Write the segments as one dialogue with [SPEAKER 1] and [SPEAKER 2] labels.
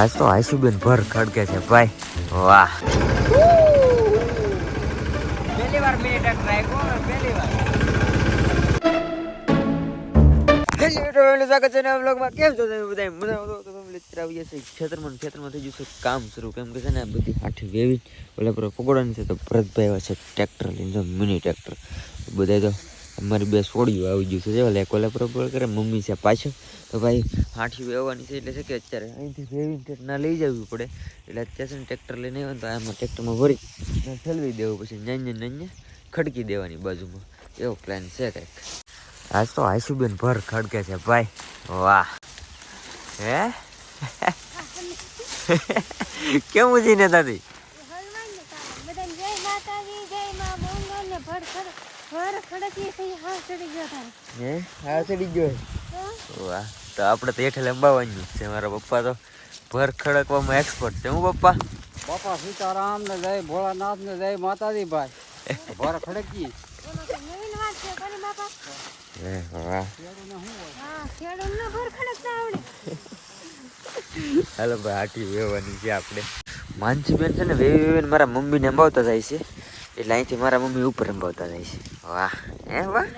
[SPEAKER 1] આજ તો આશુબેન ભર ખડકે છે ભાઈ. વાહ. પહેલી વાર મિની ટ્રેક્ટર આવ્યો પહેલી વાર સ્વાગત છે નવા બ્લોગમાં કેમ છો તમે બધા મજા આવતો તો તમે લેતર આવી જશે ખેતરમાં ખેતરમાં થઈ જશે કામ શરૂ. કેમ કે છે ને આ બધી આઠી વેવી ઓલા પર પકોડાની છે તો ભરતભાઈ છે ટ્રેક્ટર લઈને. જો મિની ટ્રેક્ટર બધા તો અમારી બે છોડ્યું આવી ગયું છે. જો એક લેપર કરે મમ્મી છે પાછળ. તો ભાઈ હાઠી વેવાની છે એટલે છે કે અત્યારે અહીંથી વેવીને ના લઈ જવી પડે. એટલે અત્યારે છે ને ટ્રેક્ટર લઈને આવ્યો તો આમાં ટ્રેક્ટરમાં ભરી ઠેલવી દેવું પછી નાન્ય નાન્ય ખડકી દેવાની બાજુમાં. એવો પ્લાન છે કંઈક. આજ તો આશુબેન ભર ખડકે છે ભાઈ. વાહ. હે? કેમ દાદી
[SPEAKER 2] હનુમાનને કામ. બધાને જય માતાજી, જય મા ભર ખડ- તો
[SPEAKER 1] વાહ તો આપણે તો હેઠે લંબાવવાનું જ છે. મારા પપ્પા તો ભર ખડકવામાં એક્સપર્ટ છે. હું પપ્પા?
[SPEAKER 3] પપ્પા સીતારામ ને જય ભોળાનાથ ને જય માતાજી ભાઈ ભર ખડકી.
[SPEAKER 1] હાલો ભાઈ આટી વેવાની છે આપણે. માનસીબેન છે ને વેવી વેવીને મારા મમ્મીને અંબાવતા જાય છે. એટલે અહીંથી મારા મમ્મી ઉપર અંબાવતા જાય છે વાહ, હે વાહ.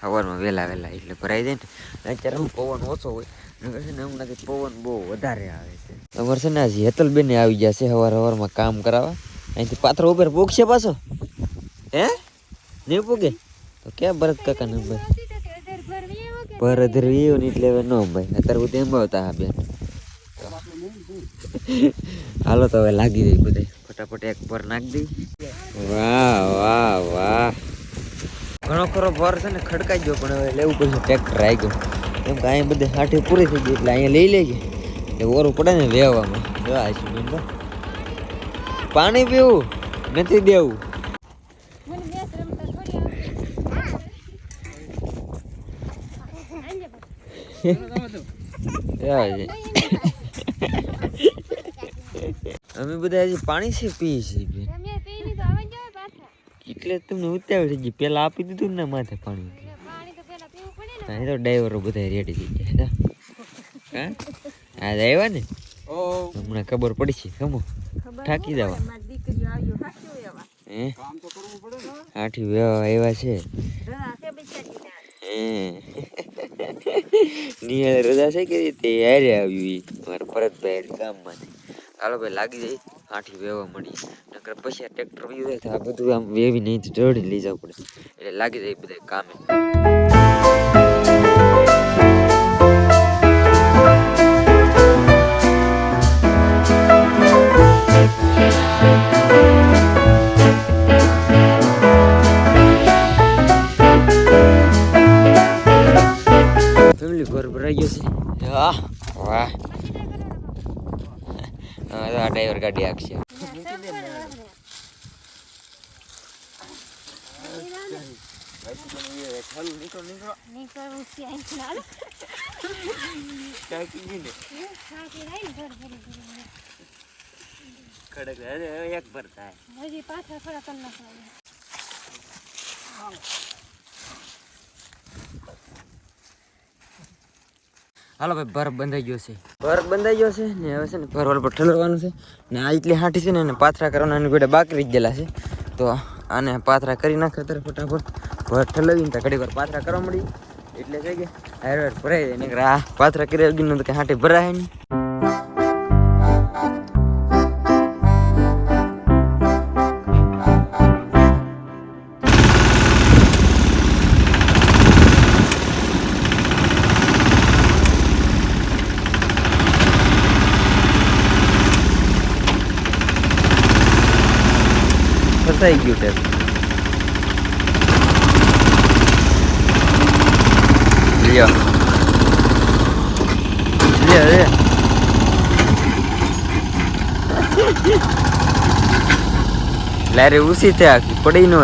[SPEAKER 1] સવારમાં વહેલા વહેલા એટલે ભરાઈ જાય ને. અત્યારે પવન ઓછો હોય. નકર છે પવન બહુ વધારે આવે છે. અમારે છે ને આજે હેતલબેન આવી ગયા છે સવાર સવારમાં કામ કરાવવા. અહીંથી પાથરો ઉપર પૂગશે પાછો. હે? નહીં પૂગે? તો ક્યાં ભરત કાકા ને ભાઈ?
[SPEAKER 2] હતી તો તે અધર ભર વીએ વગર.
[SPEAKER 1] પર અધરવી એવું નહીં એટલે ન ભાઈ. અત્યારે બધું બેન. હાલો તો હવે લાગી જાય બધે. ફટાફટ એક પર નાખી દઈ. વાહ વાહ વાહ. ઘણો ખરો ભર છે ને ખડકાઈ ગયો પણ હવે લેવું પડશે. ટ્રેક્ટર આવી ગયો કેમ કે અહીંયા બધે સાઠી પૂરી થઈ ગઈ એટલે અહીંયા લઈ લેજે. એટલે ઓરું પડે ને લેવામાં જવા આવીશું બેન પાણી પીવું નથી દેવું.
[SPEAKER 2] મને મેચ રમતા થોડી આવડે. આંજે બસ.
[SPEAKER 1] આવે છે. અમે બધા હજી પાણી છે પીએ છીએ એટલે તમને ઉતાવળ થઈ ગઈ પેલા આપી દીધું ને માથે પાણી.
[SPEAKER 2] તો પેલા પીવું
[SPEAKER 1] અહીં તો ડ્રાઈવરો બધા રેડી થઈ ગયા હા? આજ આવ્યા ને? હમણાં ખબર પડશે ખમો
[SPEAKER 2] ખબર
[SPEAKER 1] થાકી જવા
[SPEAKER 2] મારી દીકરીઓ આવ્યો હાચું એવા.
[SPEAKER 1] હે?
[SPEAKER 3] કામ તો કરવું પડે ને.
[SPEAKER 1] આઠી વેવા આવ્યા છે.
[SPEAKER 2] છે.
[SPEAKER 1] હે? નિહાળ રજા છે કે તે હારે આવ્યું મારે મારા ભરતભાઈ હારે ગામમાંથી. હાલો ભાઈ લાગી જાય. આઠી વેવા મળી. નકર પછી આ ટ્રેક્ટર વયું થાય તો આ બધું આમ વેવી નહીં જડી લઈ જવું પડે. એટલે લાગી જાય બધા કામે. ફેમિલી ઘર ભરાઈ ગયો છે. વાહ. વાહ. તો આ ડ્રાઈવર ગાડી
[SPEAKER 2] ભરીને.
[SPEAKER 1] એક ભરતા
[SPEAKER 2] હજી પાછા થોડા કરી
[SPEAKER 1] હાલો ભાઈ ભર બંધાઈ ગયો છે. ભર બંધાઈ ગયો છે ને હવે છે ને ભર પર ઠલવવાનું છે ને આ એટલી હાટી છે ને એને પાથરા કરવાના, એની ગોડે બાકરી જ ગયેલા છે. તો આને પાથરા કરી નાખે અત્યારે ફટાફટ. ભર ઠલવીને તો ઘડી વાર પાથરા કરવા મળી એટલે છે કે હાર ભરાઈ જાય. ને આ પાથરા કરી તો કે હાટી ભરાય નહીં. executed. Liya Liya Liya എല്ലാരും ഊസിറ്റാക്കി ഇപ്പടീനോ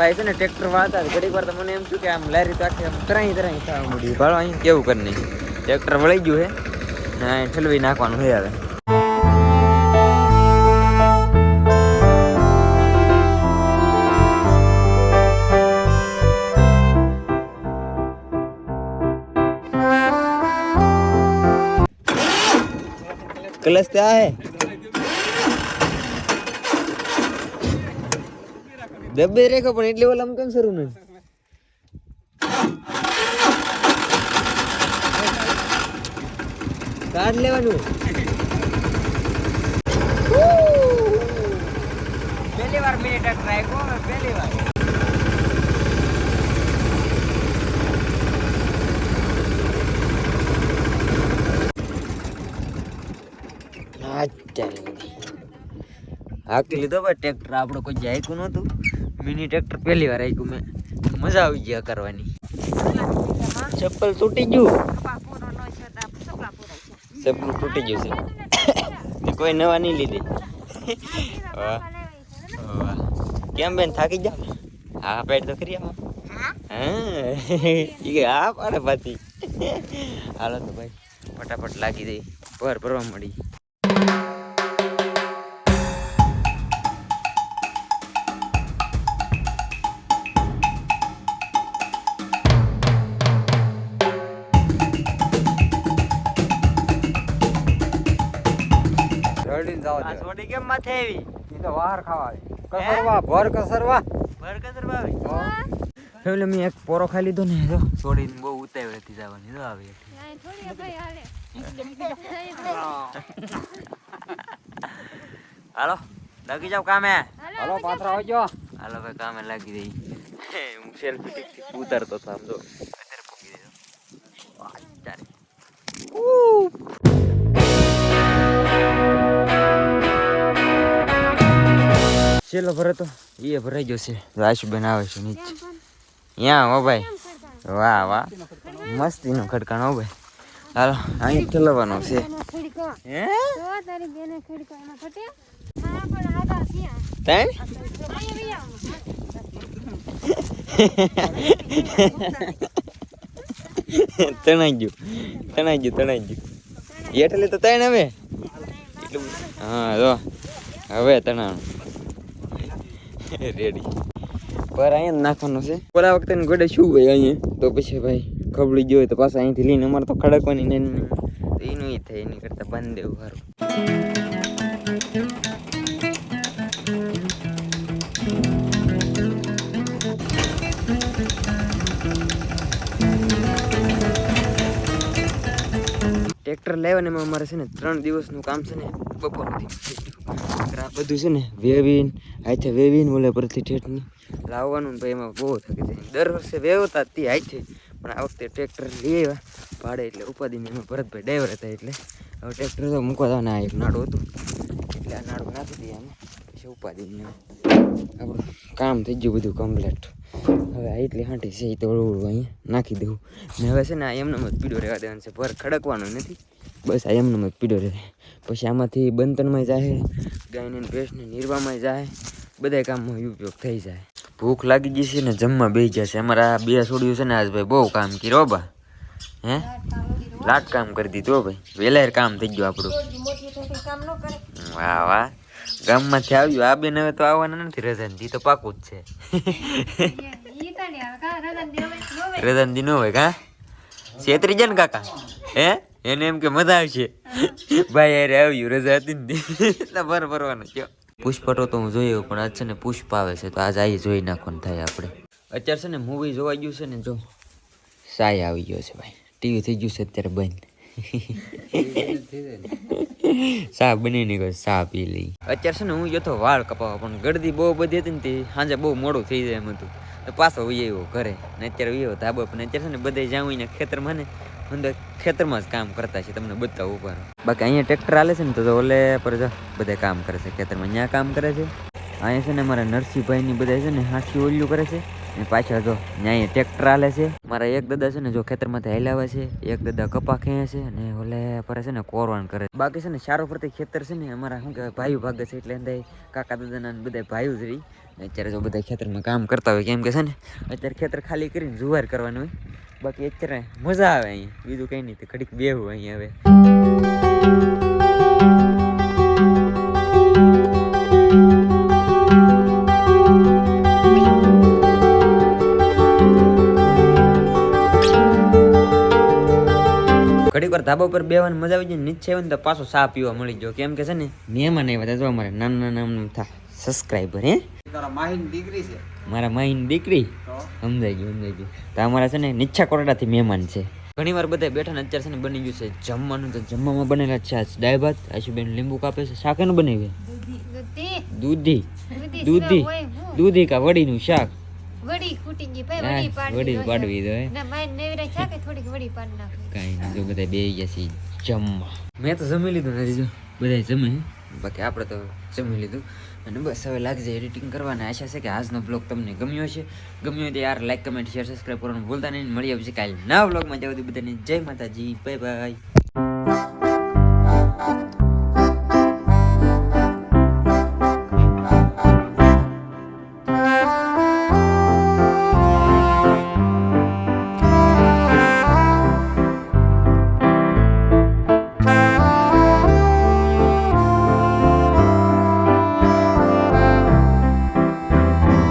[SPEAKER 1] ભાઈ છે ને ટ્રેક્ટર વાળતા હતા. ઘડીક વાર તો મને એમ થયું કે આમ લારી તો આખી આમ તરાઈ તરાઈ થવા મળ્યું ભાડો અહીં કેવું કરી નહીં ટ્રેક્ટર વળી ગયું છે ને અહીં ઠલવી નાખવાનું હોય હવે क्लच क्या है દબે રેખો પણ એટલે ઓલા કેમ શરૂ નહીં? કાઢ લેવાનું. પહેલી વાર મેં ટ્રાય કો પહેલી વાર. હાકી લીધો ભાઈ ટ્રેક્ટર આપણે કોઈ જાયકું નહોતું. મિની ટ્રેક્ટર પહેલી વાર આપ્યું મેં. મજા આવી ગયા કરવાની. ચપ્પલ તૂટી ગયું. ચપ્પલ તૂટી ગયું છે. કોઈ નવા નહીં લીધી. કેમ બેન, થાકી જાવ હા પેટ તો કરી હા. હા પાડે પાછી. હાલો તો ભાઈ, ફટાફટ લાગી દઈ પર ભરવા મળી.
[SPEAKER 3] જાવ
[SPEAKER 1] આ કેમ માથે આવી
[SPEAKER 3] ઈ તો વાર ખાવા કસરવા ભર કસરવા.
[SPEAKER 1] ભર ભાવી એટલે મેં એક પોરો ખાઈ લીધો ને જો. છોડીને બહુ ઉતાવળ હતી જવાની જો આવી
[SPEAKER 2] થોડી ભાઈ હાલે.
[SPEAKER 1] હાલો લાગી જાવ કામે.
[SPEAKER 3] હાલો પાત્ર આવજો.
[SPEAKER 1] હાલો ભાઈ કામે લાગી દઈ હું સેલ્ફી ટીક ઉતારતો હતો આમ જો. છેલ્લો ભરે તો એ ભરાઈ ગયો છે. રાશુબેન આવે છે નીચે. યા હો ભાઈ. વાહ વાહ. મસ્તીનો ખડકાણ હો ભાઈ. હાલો અહીં ઠલવવાનો છે. હે?
[SPEAKER 2] તારી બેને ખડકો એમાં ફટે. હા પણ ત્યાં
[SPEAKER 1] તણાઈ ગયું. તણાઈ ગયું તણાઈ ગયું. એટલે તો તણ હવે? હા જો. હવે તણાણું. રેડી પર અહીંયા નાખવાનું છે. પેલા વખતે ગોડે શું હોય અહીંયા? તો પછી ભાઈ ખબડી ગયો તો પાછા અહીંથી લઈને અમારે તો ખડકવાની ને એનું થાય, એની કરતાં બંધ દેવું સારું ટ્રેક્ટર લેવાને એમાં અમારે છે ને ત્રણ દિવસનું કામ છે ને બપોરથી. બધું છે ને વેવીન, હાથે વેવીન, ઓલે પરથી ઠેઠની. લાવવાનું ને ભાઈ એમાં બહુ થકી જાય. દર વર્ષે વેવતા તે હાથે. પણ આ વખતે ટ્રેક્ટર લઈ આવ્યા. ભાડે એટલે ઉપાધિને એમાં ભરતભાઈ ડ્રાઈવર હતા એટલે. હવે ટ્રેક્ટર તો મૂકવા જવાના આ એક નાડું હતું. એટલે આ નાડું નાખી દઈએ અમે. પછી ઉપાધિને આપણું કામ થઈ ગયું બધું કમ્પ્લેટ હવે આ એટલી હાંટી છે એ તો હળવું અહીંયા નાખી દેવું ને હવે છે ને આ એમને જ પીડો રહેવા દેવાનું છે. ભર ખડકવાનું નથી. બસ આ એમને પીડો રહે પછી આમાંથી બંધનમાં જાય ગાયને ભેંસને નીરવામાં જાય બધા કામમાં ઉપયોગ થઈ જાય. ભૂખ લાગી ગઈ છે ને જમવા બેસી જશે અમારા આ બે છોડ્યું છે ને આજ ભાઈ બહુ કામ કર્યો બા. હે? લાટ કામ કરી દીધું ભાઈ. વેલાયર કામ થઈ ગયું આપણું. વાહ વાહ. ગામમાંથી આવ્યું. આ બેન હવે તો આવવાના નથી રજાનથી તો પાકું જ છે.
[SPEAKER 2] નો ન
[SPEAKER 1] હોય કા? છેતરી જાય ને કાકા. હે? એને એમ કે મજા આવશે. ભાઈ અરે આવ્યું રજા હતી ને. એટલે ભર ભરવાનો કયો. પુષ્પટો તો હું જોયો પણ આજ છે ને પુષ્પ આવે છે તો આજ આવી જોઈ નાખવાનું થાય આપણે. અત્યારે છે ને મૂવી જોવા ગયું છે ને જો. સાય આવી ગયો છે ભાઈ. ટીવી થઈ ગયું છે અત્યારે બંધ. સા બની ની સા પી લઈ. અત્યારે છે ને હું તો વાળ કપાવવા પણ ગળદી બહુ બધી હતી ને તે સાંજે બહુ મોડું થઈ જાય એમ હતું. પાછો વહી આવ્યો ઘરે ને અત્યારે વહી આવ્યો ધાબો પણ અત્યારે છે ને બધે જાઉં ને ખેતરમાં ને અંદર ખેતરમાં જ કામ કરતા છે, તમને બતાવું ઉપર બાકી અહીંયા ટ્રેક્ટર હાલે છે ને, તો ઓલે પર જો બધા કામ કરે છે, ખેતરમાં અહીંયા કામ કરે છે. અહીંયા છે ને મારા નરસિંહભાઈની બધા છે ને હાથી ઓલિયું કરે છે. ને પાછા જો અહીંયા ટ્રેક્ટર હાલે છે. મારા એક દાદા છે ને જો ખેતરમાંથી હલાવે છે, એક દાદા કપા ખેંચે છે અને ઓલે પર છે ને કોરવાણ કરે છે. બાકી છે ને સારો પ્રતિ ખેતર છે ને, અમારા શું કહેવાય ભાઈઓ ભાગે છે એટલે અંદર કાકા દાદાના બધા ભાઈઓ જ રહી. અત્યારે જો બધા ખેતરમાં કામ કરતા હોય, કેમ કે છે ને, અત્યારે ખેતર ખાલી કરીને જુવાર કરવાનું હોય. બાકી અત્યારે મજા આવે અહીંયા. બીજું કંઈ નહીં ઘડીક બેહું અહીંયા હવે. ઘડીક વાર ધાબા ઉપર બેવાની મજા આવી જાય નીચે આવે ને તો પાછો ચા પીવા મળી ગયો. કેમ કે છે ને, મહેમાન આવ્યા હતા જો અમારે. નાના નાના થા સબસ્ક્રાઈબર હે?
[SPEAKER 3] તારા માહીન દીકરી છે.
[SPEAKER 1] મારા માહીની દીકરી?
[SPEAKER 3] તો?
[SPEAKER 1] સમજાઈ ગયું સમજાઈ ગયું. તો અમારા છે ને નીચા કોરડાથી મહેમાન છે. ઘણી વાર બધા બેઠા ને અત્યારે છે ને બની ગયું છે. જમવાનું તો જમવામાં બનેલા છે. આજ દાળ ભાત આશુબેન લીંબુ કાપે છે. શાક એનું બનાવ્યું
[SPEAKER 2] દૂધી.
[SPEAKER 1] દૂધી.
[SPEAKER 2] દૂધી
[SPEAKER 1] કા વડીનું શાક?
[SPEAKER 2] વડી ખૂટી ગઈ ભાઈ વડી પાડવી
[SPEAKER 1] વડી પાડવી જોઈએ.
[SPEAKER 2] ના માય નેવરા છે કે થોડીક વડી પાડી નાખવી
[SPEAKER 1] કાંઈ નહીં જો બધા બે ગયા છે જમવા. મેં તો જમી લીધું નથી જો. બધા જમે બાકી આપણે તો જમી લીધું. અને બસ હવે લાગી એડિટિંગ કરવાના. આશા છે કે આજનો બ્લોગ તમને ગમ્યો છે ગમ્યો હોય તો યાર લાઈક કમેન્ટ શેર સબસ્ક્રાઈબ કરવાનું ભૂલતા નહીં. મળી આવશે કાલે નવા બ્લોગમાં જાવ બધાને જય માતાજી. Bye bye